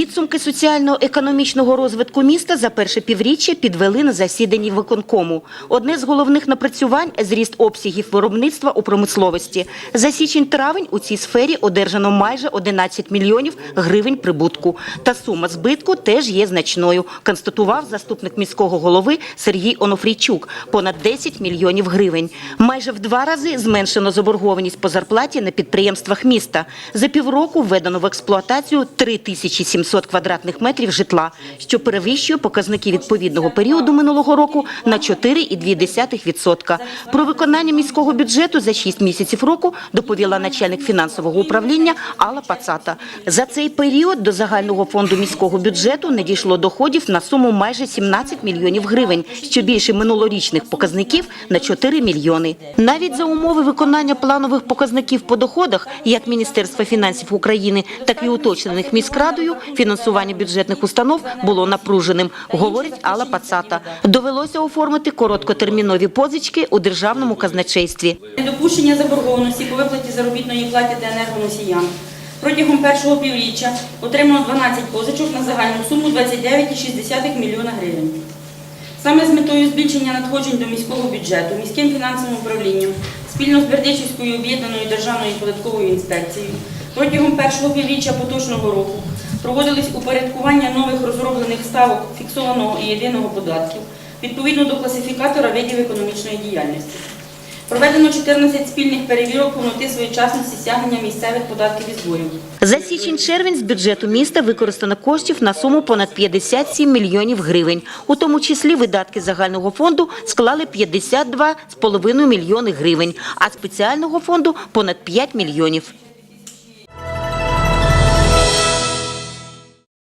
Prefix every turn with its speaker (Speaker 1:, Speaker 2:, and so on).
Speaker 1: Підсумки соціально-економічного розвитку міста за перше півріччя підвели на засіданні виконкому. Одне з головних напрацювань – зріст обсягів виробництва у промисловості. За січень-травень у цій сфері одержано майже 11 мільйонів гривень прибутку. Та сума збитку теж є значною, констатував заступник міського голови Сергій Онофрійчук – понад 10 мільйонів гривень. Майже в два рази зменшено заборгованість по зарплаті на підприємствах міста. За півроку введено в експлуатацію 3700 квадратних метрів житла, що перевищує показники відповідного періоду минулого року на 4,2%. Про виконання міського бюджету за 6 місяців року доповіла начальник фінансового управління Алла Пацата. За цей період до загального фонду міського бюджету надійшло доходів на суму майже 17 мільйонів гривень, що більше минулорічних показників на 4 мільйони. Навіть за умови виконання планових показників по доходах, як Міністерства фінансів України, так і уточнених міськрадою, фінансування бюджетних установ було напруженим, говорить Алла Пацата. Довелося оформити короткотермінові позички у державному казначействі.
Speaker 2: Недопущення заборгованості по виплаті заробітної плати та енергоносіям. Протягом першого півріччя отримано 12 позичок на загальну суму 29,6 мільйона гривень. Саме з метою збільшення надходжень до міського бюджету, міським фінансовим управлінням спільно з Бердичівською об'єднаною державною податковою інспекцією протягом першого півріччя поточного року проводились упорядкування нових розроблених ставок фіксованого і єдиного податків відповідно до класифікатора видів економічної діяльності. Проведено 14 спільних перевірок повноти своєчасності стягнення місцевих податків і зборів.
Speaker 1: За січень-червень з бюджету міста використано коштів на суму понад 57 мільйонів гривень. У тому числі видатки загального фонду склали 52,5 мільйони гривень, а спеціального фонду – понад 5 мільйонів.